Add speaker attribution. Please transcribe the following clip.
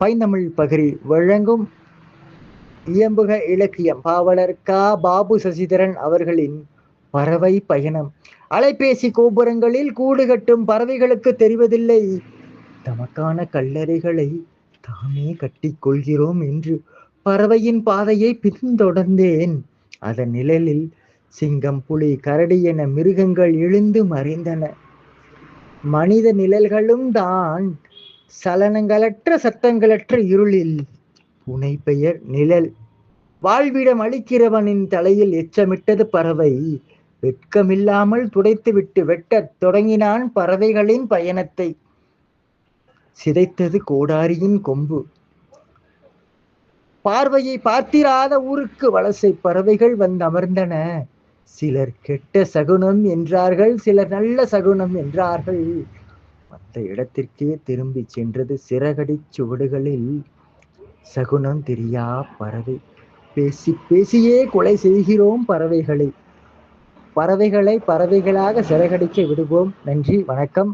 Speaker 1: பைந்தமிழ் பகிரி வழங்கும் இயம்புக இலக்கியம். பாவலர் கா. பாபு சசிதரன் அவர்களின் பறவை பயணம். அலைபேசி கோபுரங்களில் கூடு கட்டும் பறவைகளுக்கு தெரிவதில்லை. தமக்கான கல்லறைகளை தாமே கட்டிக்கொள்கிறோம் என்று பறவையின் பாதையை பின்தொடர்ந்தேன். அதன் நிழலில் சிங்கம் புலி கரடி என மிருகங்கள் எழுந்து மறைந்தன. மனித நிழல்களும் தான் சலனங்களற்ற சத்தங்களற்ற இருளில் புனை பெயர் நிழல். வாழ்விடம் அளிக்கிறவனின் தலையில் எச்சமிட்டது பறவை. வெட்கமில்லாமல் துடைத்துவிட்டு வெட்டத் தொடங்கினான் பறவைகளின் பயணத்தை. சிதைத்தது கோடாரியின் கொம்பு. பார்வையை பார்த்திராத ஊருக்கு வலசை பறவைகள் வந்து அமர்ந்தன. சிலர் கெட்ட சகுனம் என்றார்கள் சிலர் நல்ல சகுனம் என்றார்கள். மற்ற இடத்திற்கே திரும்பி சென்றது சிறகடி சுவடுகளில் சகுனம் தெரியா பறவை. பேசி பேசியே கொலை செய்கிறோம் பறவைகளை. பறவைகளை பறவைகளாக சிறகடிக்க விடுவோம். நன்றி வணக்கம்.